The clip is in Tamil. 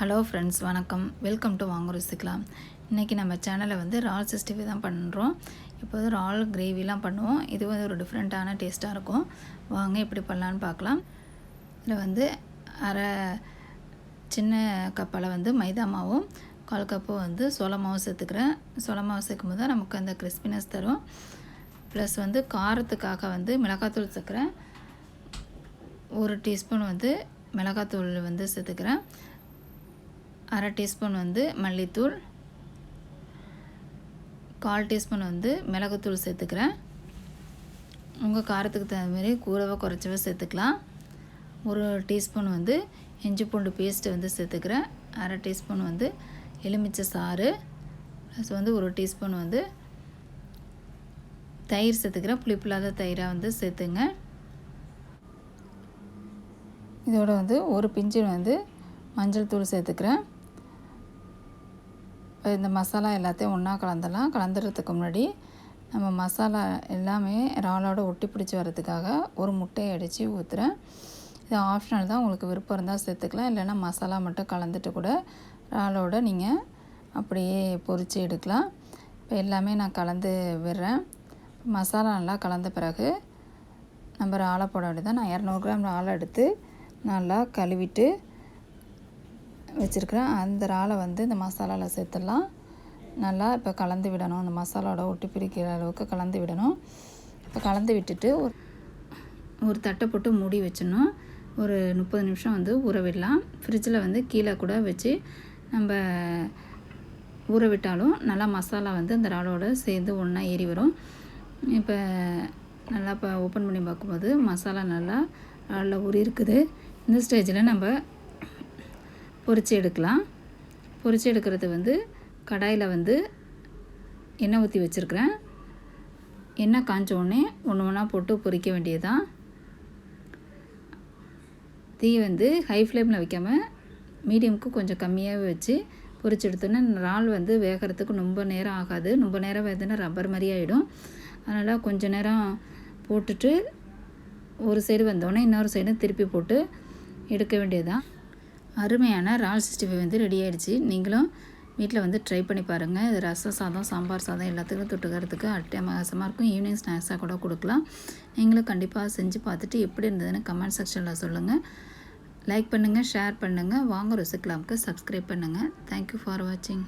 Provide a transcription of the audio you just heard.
ஹலோ ஃப்ரெண்ட்ஸ் வணக்கம். வெல்கம் டு வாங்க ருசிக்கலாம். இன்றைக்கி நம்ம சேனலில் வந்து ரால் சிக்ஸ்டி தான் பண்ணுறோம் இப்போ வந்து ரால் கிரேவிலாம் பண்ணுவோம். இது வந்து ஒரு டிஃப்ரெண்ட்டான டேஸ்ட்டாக இருக்கும். வாங்க எப்படி பண்ணலான்னு பார்க்கலாம். இதில் வந்து அரை சின்ன கப்பால் வந்து மைதா மாவும் கால் கப்பு வந்து சோள மாவு சேர்த்துக்கிறேன். சோள மாவு சேர்க்கும் போது தான் நமக்கு அந்த கிறிஸ்பினஸ் தரும். ப்ளஸ் வந்து காரத்துக்காக வந்து மிளகாத்தூள் சேர்க்குறேன். ஒரு டீஸ்பூன் வந்து மிளகாத்தூள் வந்து சேர்த்துக்கிறேன். அரை டீஸ்பூன் வந்து மல்லித்தூள் கால் டீஸ்பூன் வந்து மிளகுத்தூள் சேர்த்துக்கிறேன். உங்கள் காரத்துக்கு தகுந்த மாதிரி கூடவோ குறைச்சவோ சேர்த்துக்கலாம். ஒரு டீஸ்பூன் வந்து இஞ்சி பூண்டு பேஸ்ட்டு வந்து சேர்த்துக்கிறேன். அரை டீஸ்பூன் வந்து எலுமிச்சை சாறு ப்ளஸ் வந்து ஒரு டீஸ்பூன் வந்து தயிர் சேர்த்துக்கிறேன். புளிப்பில்லாத தயிராக வந்து சேர்த்துங்க. இதோட வந்து ஒரு பிஞ்சு வந்து மஞ்சள் தூள் சேர்த்துக்கிறேன். இந்த மசாலா எல்லாத்தையும் ஒன்றா கலந்துடலாம். கலந்துடுறதுக்கு முன்னாடி நம்ம மசாலா எல்லாமே இறாலோட ஒட்டி பிடிச்சி வரதுக்காக ஒரு முட்டையை அடித்து ஊற்றுறேன் இது ஆப்ஷனல் தான். உங்களுக்கு விருப்பம் இருந்தால் சேர்த்துக்கலாம். இல்லைன்னா மசாலா மட்டும் கலந்துட்டு கூட இறாலோட நீங்கள் அப்படியே பொரித்து எடுக்கலாம். இப்போ எல்லாமே நான் கலந்து விடுறேன். மசாலா நல்லா கலந்த பிறகு நம்ம இறாலை போட வேண்டியதான் நான் இரநூறு கிராம் இறாலை எடுத்து நல்லா கழுவிட்டு வச்சுருக்கிறேன். அந்த இறாலை வந்து இந்த மசாலாவில் சேர்த்துடலாம். நல்லா இப்போ கலந்து விடணும். அந்த மசாலாவோட ஒட்டி பிரிக்கிற அளவுக்கு கலந்து விடணும். இப்போ கலந்து விட்டுட்டு ஒரு ஒரு தட்டை போட்டு மூடி வச்சிடணும். ஒரு முப்பது நிமிஷம் வந்து ஊற விடலாம். ஃப்ரிட்ஜில் வந்து கீழே கூட வச்சு நம்ம ஊற விட்டாலும் நல்லா மசாலா வந்து அந்த இறாலோட சேர்ந்து ஒன்றா ஏறி வரும். இப்போ நல்லா இப்போ ஓப்பன் பண்ணி பார்க்கும்போது மசாலா நல்லா நல்லா ஊறி இருக்குது. இந்த ஸ்டேஜில் நம்ம பொரித்து எடுக்கலாம். பொரித்து எடுக்கிறது வந்து கடாயில் வந்து எண்ணெய் ஊற்றி வச்சுருக்கிறேன். எண்ணெய் காஞ்ச உடனே ஒன்று ஒன்றா போட்டு பொரிக்க வேண்டியதுதான். தீ வந்து ஹை ஃப்ளேமில் வைக்காமல் மீடியமுக்கு கொஞ்சம் கம்மியாகவே வச்சு பொறிச்சு எடுத்தோன்னே இறால் வந்து வேகிறதுக்கு ரொம்ப நேரம் ஆகாது. ரொம்ப நேரம் வேதுன்னா ரப்பர் மாதிரி ஆகிடும் அதனால் கொஞ்சம் நேரம் போட்டுட்டு ஒரு சைடு வந்தோடனே இன்னொரு சைடும் திருப்பி போட்டு எடுக்க வேண்டியதுதான். அருமையான ரால் சிக்ஸ்டி ஃபைவ் வந்து ரெடி ஆகிடுச்சு நீங்களும் வீட்டில் வந்து ட்ரை பண்ணி பாருங்கள் இது ரசம் சாதம் சாம்பார் சாதம் எல்லாத்துக்கும் தொட்டுக்கிறதுக்கு அட்டமாசமாக இருக்கும். ஈவினிங் ஸ்நாக்ஸாக கூட கொடுக்கலாம். நீங்களும் கண்டிப்பாக செஞ்சு பார்த்துட்டு எப்படி இருந்ததுன்னு கமெண்ட் செக்ஷனில் சொல்லுங்கள் லைக் பண்ணுங்கள் ஷேர் பண்ணுங்கள் வாங்க ருசிக்கலாமுக்கு சப்ஸ்கிரைப் பண்ணுங்கள் தேங்க்யூ ஃபார் வாட்சிங்